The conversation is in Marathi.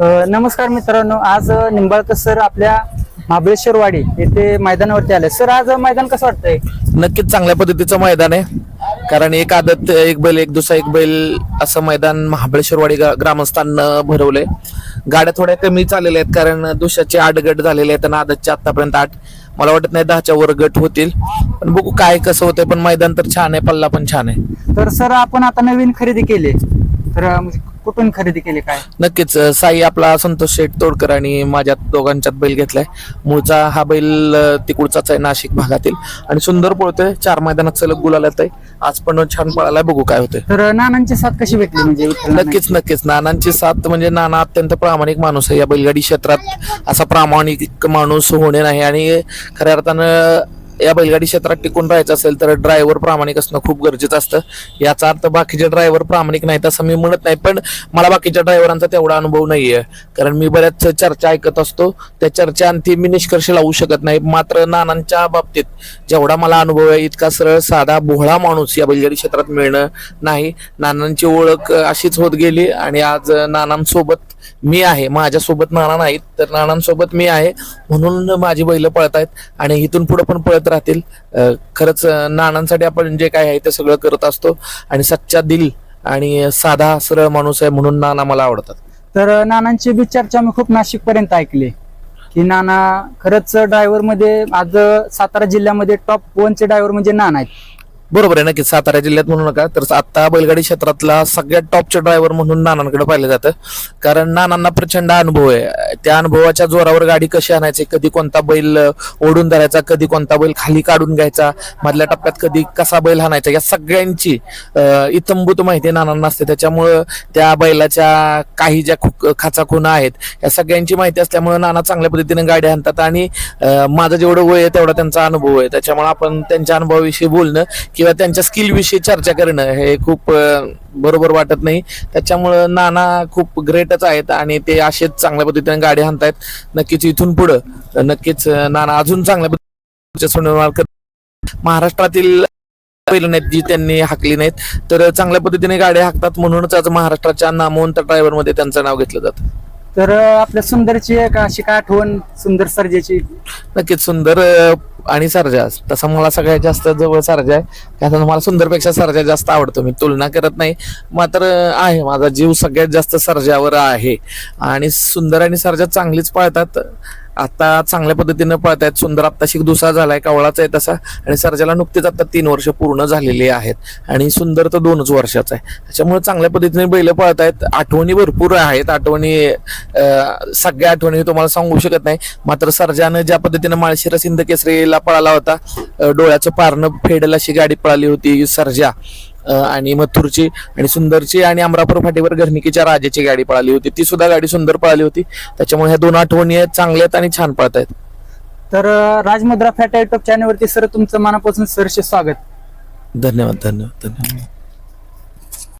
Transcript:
नमस्कार मित्रांनो आज निंबाळकर सर आपल्या महाबळेश्वर वाडी येथे मैदानावरती आले. सर आज मैदान कसं वाटतंय? नक्कीच चांगल्या पद्धतीचं मैदान आहे. कारण एक आदत एक बैल एक दुसरा एक बैल असं मैदान महाबळेश्वरवाडी ग्रामस्थांना भरवलंय. गाड्या थोड्या कमी चाललेल्या आहेत कारण दुसऱ्याचे आठ गट झालेले आहेत आणि आदतचे आतापर्यंत आठ मला वाटत नाही दहाच्या वर गट होतील. पण बघू काय कसं होतंय पण मैदान तर छान आहे पल्ला पण छान आहे. तर सर आपण आता नवीन खरेदी केली. तर कुठून खरेदी केली काय? नक्कीच अं, साई आपला संतोष शेठ तोडकर आणि माझ्या दोघांच्यात बैल घेतलाय. मूळचा हा बैल अं, तिकडचाच आहे नाशिक भागातील. आणि सुंदर पळतोय चार मैदानात सलग गुलाल येत आहे. आज पण छान पळालाय बघू काय होतंय. तर नानांची साथ कशी भेटली म्हणजे विठ्ठल नानांची? नक्कीच नक्कीच. नानांची साथ म्हणजे नाना अत्यंत प्रामाणिक माणूस आहे. या बैलगाडी क्षेत्रात असा प्रामाणिक माणूस होणे नाही. आणि खऱ्या अर्थानं या बैलगाडी क्षेत्रात टिकून राहायचं असेल तर ड्रायव्हर प्रामाणिक असणं खूप गरजेचं असतं. याचा अर्थ बाकीचे ड्रायव्हर प्रामाणिक नाहीत असं मी म्हणत नाही पण मला बाकीच्या ड्रायव्हरांचा तेवढा अनुभव नाहीये. कारण मी बऱ्याच चर्चा ऐकत असतो. त्या चर्चा अंतिम मी निष्कर्ष लावू शकत नाही. मात्र नानांच्या बाबतीत जेवढा मला अनुभव आहे इतका सरळ साधा बोहळा माणूस या बैलगाडी क्षेत्रात मिळणं नाही. नानांची ओळख अशीच होत गेली आणि आज नानांसोबत मी आहे माझ्यासोबत नाना नाहीत तर नानांसोबत मी आहे. म्हणून माझी बैल पळत आहेत आणि इथून पुढे पण पळत राहतील. खरंच नानांसाठी आपण जे काय आहे ते सगळं करत असतो आणि सच्चा दिल आणि साधा सरळ माणूस आहे म्हणून नाना मला आवडतात. तर नानांची बी चर्चा मी खूप नाशिक पर्यंत ऐकली. की नाना खरंच ड्रायव्हरमध्ये आज सातारा जिल्ह्यामध्ये टॉप वनचे ड्रायव्हर म्हणजे नाना आहेत. बरोबर आहे नक्कीच. सातारा जिल्ह्यात म्हणू नका. तर आता बैलगाडी क्षेत्रातला सगळ्यात टॉपचे ड्रायव्हर म्हणून नानांकडे पाहिलं जातं. कारण नानांना प्रचंड अनुभव आहे. त्या अनुभवाच्या जोरावर गाडी कशी आणायची कधी कोणता बैल ओढून धरायचा कधी कोणता बैल खाली काढून घ्यायचा मधल्या टप्प्यात कधी कसा बैल हाणायचा या सगळ्यांची इतंभूत माहिती नानांना असते. त्याच्यामुळं त्या बैलाच्या काही ज्या खाचा खुणा आहेत या सगळ्यांची माहिती असल्यामुळे नाना चांगल्या पद्धतीने गाडी आणतात. आणि माझं जेवढं वय आहे तेवढा त्यांचा अनुभव आहे. त्याच्यामुळे आपण त्यांच्या अनुभवाविषयी बोलणं किंवा त्यांच्या स्किल विषयी चर्चा करणं हे खूप बरोबर वाटत नाही. त्याच्यामुळं नाना खूप ग्रेटच आहेत आणि ते असेच चांगल्या पद्धतीने गाडी आणतायत नक्कीच इथून पुढं नक्कीच नाना अजून चांगल्या पद्धतीने महाराष्ट्रातील पहिलं नाहीत जी त्यांनी हाकली नाहीत. तर चांगल्या पद्धतीने गाड्या हाकतात म्हणूनच आज महाराष्ट्राच्या नामवंत ड्रायव्हरमध्ये त्यांचं नाव घेतलं जातं. तर आपल्या सुंदरची एक अशी काय आठवण सुंदर सर्जेची. नक्कीच सुंदर आणि सरजा. तसं मला सगळ्यात जास्त जवळ सरजा आहे. त्यातून मला सुंदरपेक्षा सरजा जास्त आवडतो. मी तुलना करत नाही. मात्र आहे. माझा जीव सगळ्यात जास्त सर्जावर आहे. आणि सुंदर आणि सरजा चांगलीच पाळतात. आता चांगल्या पद्धतीने पळतायत. सुंदर आत्ताशी दुसरा झालाय कवळाचा आहे तसा. आणि सर्जाला नुकतेच आता तीन वर्ष पूर्ण झालेली आहेत. आणि सुंदर तर दोनच वर्षाचा आहे. त्याच्यामुळे चांगल्या पद्धतीने बैल पळतायत. आठवणी भरपूर आहेत. आठवणी सगळ्या आठवणी तुम्हाला सांगू शकत नाही. मात्र सर्जानं ज्या पद्धतीनं माळशिरा सिंध केसरीला पळाला होता डोळ्याचं पारणं फेडल अशी गाडी पळाली होती सर्जा. आणि मथुरची आणि सुंदरची आणि अमरापूर फाटीवर घरनिकीच्या राजाची गाडी पळाली होती. ती सुद्धा गाडी सुंदर पळाली होती. त्याच्यामुळे ह्या दोन आठवणी आहेत चांगल्या आहेत आणि छान पळत आहेत. तर राजमुद्रा फॅट युट्यूब चॅनलवरती सर तुमचं मनापासून सरचे स्वागत. धन्यवाद धन्यवाद धन्यवाद.